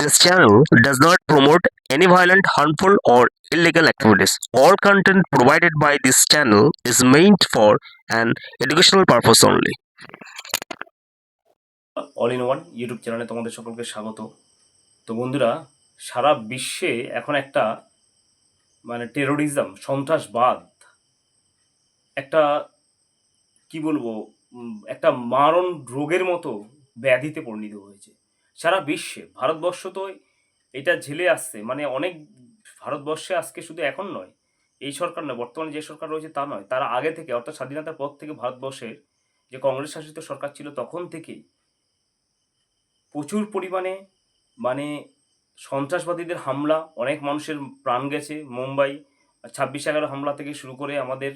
This channel does not promote any violent, harmful, or illegal activities. All content provided by this channel is meant for an educational purpose only. All in one YouTube চ্যানেলে তোমাদের সকলকে স্বাগত তো বন্ধুরা সারা বিশ্বে এখন একটা মানে টেরোরিজম সন্ত্রাসবাদ একটা কি বলব একটা মারণ রোগের মতো ব্যাধিতে পরিণত হয়েছে সারা বিশ্বে, ভারতবর্ষ তো এটা ঝেলে আসছে। মানে অনেক ভারতবর্ষে আজকে শুধু এখন নয়, এই সরকার নয়, বর্তমানে যে সরকার রয়েছে তা নয়, তারা আগে থেকে, অর্থাৎ স্বাধীনতার পর থেকে ভারতবর্ষের যে কংগ্রেস শাসিত সরকার ছিল, তখন থেকেই প্রচুর পরিমাণে মানে সন্ত্রাসবাদীদের হামলা, অনেক মানুষের প্রাণ গেছে। মুম্বাই ছাব্বিশ এগারো হামলা থেকে শুরু করে আমাদের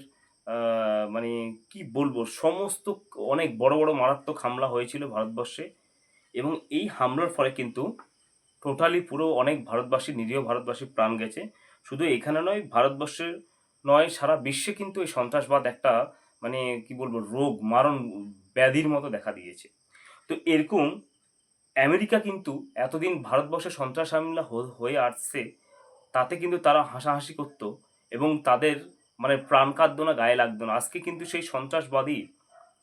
মানে কি বলব, সমস্ত অনেক বড় বড় মারাত্মক হামলা হয়েছিল ভারতবর্ষে। এবং এই হামলার ফলে কিন্তু টোটালি পুরো অনেক ভারতবাসী, নিরীহ ভারতবাসী প্রাণ গেছে। শুধু এখানে নয় ভারতবর্ষের নয়, সারা বিশ্বে কিন্তু এই সন্ত্রাসবাদ একটা মানে কি বলব, রোগ, মারণ ব্যাধির মতো দেখা দিয়েছে। তো এরকম আমেরিকা কিন্তু এতদিন ভারতবর্ষে সন্ত্রাস হামলা হয়ে আসছে, তাতে কিন্তু তারা হাসাহাসি করত এবং তাদের মানে প্রাণ কাঁদতো না, গায়ে লাগতো না। আজকে কিন্তু সেই সন্ত্রাসবাদী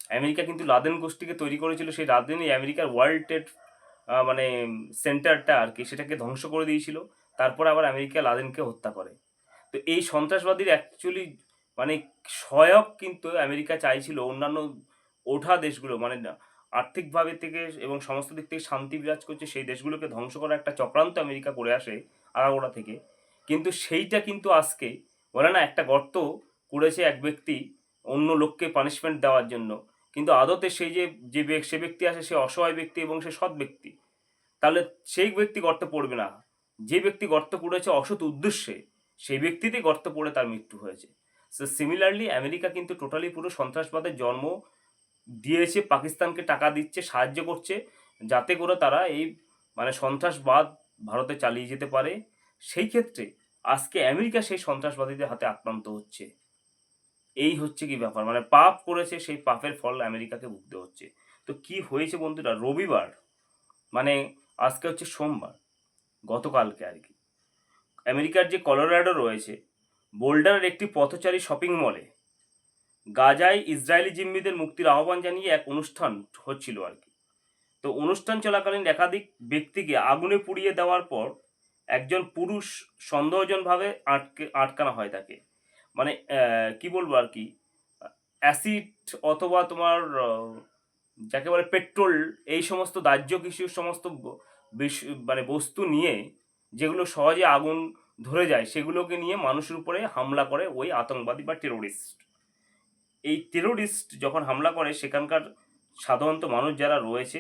আমেরিকা কিন্তু লাদেন গোষ্ঠীকে তৈরি করেছিল, সেই লাদেনই আমেরিকার ওয়ার্ল্ড ট্রেড মানে সেন্টারটা আর কি, সেটাকে ধ্বংস করে দিয়েছিল। তারপর আবার আমেরিকা লাদেনকে হত্যা করে। তো এই সন্ত্রাসবাদীর অ্যাকচুয়ালি মানে সহায়ক কিন্তু আমেরিকা চাইছিল অন্যান্য ওঠা দেশগুলো মানে আর্থিকভাবে থেকে এবং সমস্ত দিক থেকে শান্তি বিরাজ করছে, সেই দেশগুলোকে ধ্বংস করার একটা চক্রান্ত আমেরিকা করে আসে আগাগোড়া থেকে। কিন্তু সেইটা কিন্তু আজকে বলে না, একটা গর্ত করেছে এক ব্যক্তি অন্য লোককে পানিশমেন্ট দেওয়ার জন্য। কিন্তু আদতে সেই যে যে সে ব্যক্তি আছে, সে অসহায় ব্যক্তি এবং সে সৎ ব্যক্তি। তাহলে সেই ব্যক্তি গর্তে পড়বে না। যে ব্যক্তি গর্ত পড়েছে অসৎ উদ্দেশ্যে, সেই ব্যক্তিতেই গর্ত পড়ে তার মৃত্যু হয়েছে। সো সিমিলারলি আমেরিকা কিন্তু টোটালি পুরো সন্ত্রাসবাদের জন্ম দিয়েছে, পাকিস্তানকে টাকা দিচ্ছে, সাহায্য করছে, যাতে করে তারা এই মানে সন্ত্রাসবাদ ভারতে চালিয়ে যেতে পারে। সেই ক্ষেত্রে আজকে আমেরিকা সেই সন্ত্রাসবাদীদের হাতে আক্রান্ত হচ্ছে। এই হচ্ছে কি ব্যাপার? মানে পাপ করেছে, সেই পাপের ফল আমেরিকাকে ভুগতে হচ্ছে। তো কি হয়েছে বন্ধুরা? রবিবার মানে আজকে হচ্ছে সোমবার, গতকালকে আর কি। আমেরিকার যে কলোরাডো রয়েছে, বোল্ডারের একটি পথচারী শপিং মলে গাজায় ইসরায়েলি জিম্মিদের মুক্তির আহ্বান জানিয়ে এক অনুষ্ঠান হচ্ছিল আর কি। তো অনুষ্ঠান চলাকালীন একাধিক ব্যক্তিকে আগুনে পুড়িয়ে দেওয়ার পর একজন পুরুষ সন্দেহজনভাবে আটকে আটকানো হয় তাকে। মানে কি বলব আর কি? অ্যাসিড অথবা তোমার যাকে বলে পেট্রোল এই সমস্ত দাহ্য কিছু সমস্ত মানে বস্তু নিয়ে যেগুলো সহজে আগুন ধরে যায়, সেগুলোকে নিয়ে মানুষের উপরে হামলা করে ওই আতঙ্কবাদী বা টেরোরিস্ট এই টেরোরিস্ট যখন হামলা করে, সেখানকার সাধারণত মানুষ যারা রয়েছে,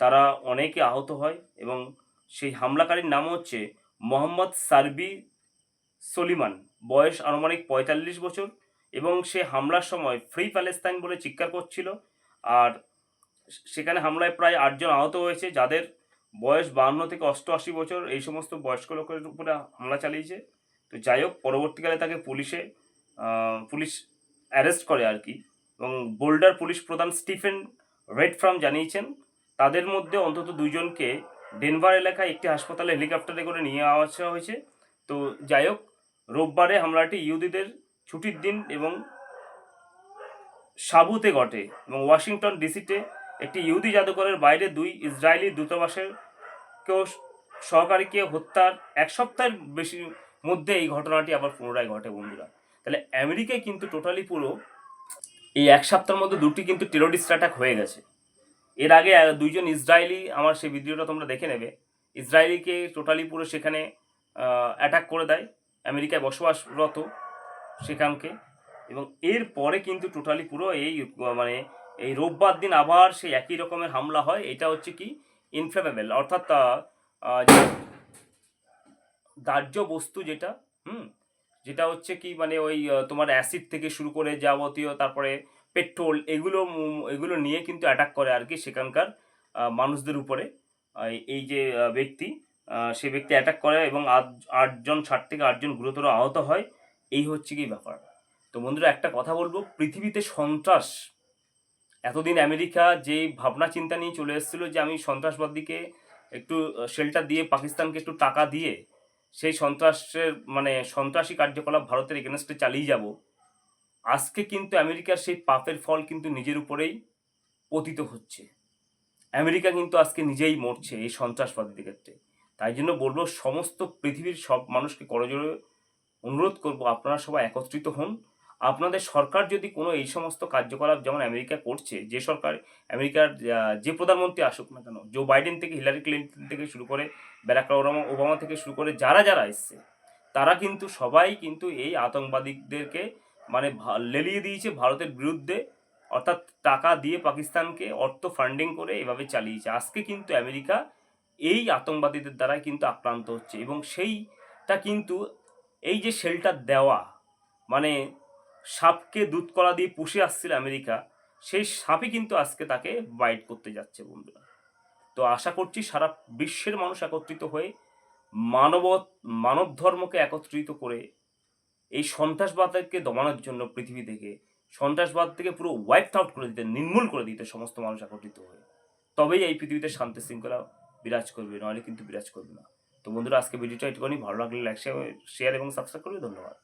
তারা অনেকে আহত হয় এবং সেই হামলাকারীর নাম হচ্ছে মোহাম্মদ সার্বি সলিমান। বয়স আনুমানিক পঁয়তাল্লিশ বছর এবং সে হামলার সময় ফ্রি প্যালেস্তাইন বলে চিৎকার করছিল। আর সেখানে হামলায় প্রায় আটজন আহত হয়েছে, যাদের বয়স বাহান্ন থেকে অষ্টআশি বছর। এই সমস্ত বয়স্ক লোকের উপরে হামলা চালিয়েছে। তো যাই হোক, পরবর্তীকালে তাকে পুলিশে পুলিশ অ্যারেস্ট করে আর কি। এবং বোল্ডার পুলিশ প্রধান স্টিফেন রেডফ্রাম জানিয়েছেন, তাদের মধ্যে অন্তত দুইজনকে ডেনভার এলাকায় একটি হাসপাতালে হেলিকপ্টারে করে নিয়ে আসা হয়েছে। তো যাই হোক রোববারে হামলাটি ইহুদিদের ছুটির দিন এবং সাবুতে ঘটে এবং ওয়াশিংটন ডিসিতে একটি ইহুদি জাদুঘরের বাইরে দুই ইসরায়েলি দূতাবাসের কেউ সহকারীকে হত্যার এক সপ্তাহের বেশি মধ্যে এই ঘটনাটি আবার পুনরায় ঘটে, বন্ধুরা। তাহলে আমেরিকায় কিন্তু টোটালি পুরো এই এক সপ্তাহের মধ্যে দুটি কিন্তু টেরোরিস্ট অ্যাটাক হয়ে গেছে। এর আগে দুইজন ইসরায়েলি, আমার সেই ভিডিওটা তোমরা দেখে নেবে। ইসরায়েলিকে টোটালি পুরো সেখানে অ্যাটাক করে দেয়। আমেরিকায় বসবাসরত সেখানকে। এবং এর পরে কিন্তু টোটালি পুরো এই মানে এই রোববার দিন আবার সেই একই রকমের হামলা হয়। এটা হচ্ছে কি? ইনফ্লেমেবল অর্থাৎ দাহ্য বস্তু যেটা, হুম, যেটা হচ্ছে কি? মানে ওই তোমার অ্যাসিড থেকে শুরু করে যাবতীয়, তারপরে পেট্রোল এগুলো এগুলো নিয়ে কিন্তু অ্যাটাক করে আর কি সেখানকার মানুষদের উপরে এই যে ব্যক্তি। সে ব্যক্তি অ্যাটাক করে এবং আট, আটজন ষাট থেকে আটজন গুরুতর আহত হয়। এই হচ্ছে কি ব্যাপার? তো বন্ধুরা, একটা কথা বলব, পৃথিবীতে সন্ত্রাস, এতদিন আমেরিকা যে ভাবনা চিন্তা নিয়ে চলে এসেছিল যে আমি সন্ত্রাসবাদীকে একটু শেল্টার দিয়ে, পাকিস্তানকে একটু টাকা দিয়ে সেই সন্ত্রাসের মানে সন্ত্রাসী কার্যকলাপ ভারতের এগেনস্টে চালিয়ে যাব, আজকে কিন্তু আমেরিকার সেই পাপের ফল কিন্তু নিজের উপরেই পতিত হচ্ছে। আমেরিকা কিন্তু আজকে নিজেই মরছে এই সন্ত্রাসবাদীদের ক্ষেত্রে। তাই জন্য বলব সমস্ত পৃথিবীর সব মানুষকে করজোরে অনুরোধ করব আপনারা সবাই একত্রিত হন। আপনাদের সরকার যদি কোনো এই সমস্ত কার্যকলাপ যেমন আমেরিকা করছে, যে সরকার আমেরিকার যে প্রধানমন্ত্রী আসুক না কেন জো বাইডেন থেকে হিলারি ক্লিন্টন থেকে শুরু করে ব্যারাক ওবামা ওবামা থেকে শুরু করে যারা যারা এসছে, তারা কিন্তু সবাই কিন্তু এই আতঙ্কবাদীদেরকে মানে লেলিয়ে দিয়েছে ভারতের বিরুদ্ধে। অর্থাৎ টাকা দিয়ে পাকিস্তানকে অর্থ ফান্ডিং করে এভাবে চালিয়েছে। আজকে কিন্তু আমেরিকা এই আতঙ্কবাদীদের দ্বারাই কিন্তু আক্রান্ত হচ্ছে এবং সেইটা কিন্তু এই যে শেল্টার দেওয়া মানে সাপকে দুধ কলা দিয়ে পুষে আসছিল আমেরিকা, সেই সাপই কিন্তু আজকে তাকে বাইট করতে যাচ্ছে বন্ধুরা। তো আশা করছি সারা বিশ্বের মানুষ একত্রিত হয়ে মানব মানব ধর্মকে একত্রিত করে এই সন্ত্রাসবাদকে দমানোর জন্য পৃথিবী থেকে, সন্ত্রাসবাদ থেকে পুরো ওয়াইপ আউট করে দিতে, নির্মূল করে দিতে সমস্ত মানুষ একত্রিত হয়ে। তবেই এই পৃথিবীতে শান্তি শৃঙ্খলা বিরাজ করবে, নইলে কিন্তু বিরাজ করবে না। তো বন্ধুরা, আজকে ভিডিওটা একটুখানি ভালো লাগলে লাইক শেয়ার এবং সাবস্ক্রাইব করবে। ধন্যবাদ।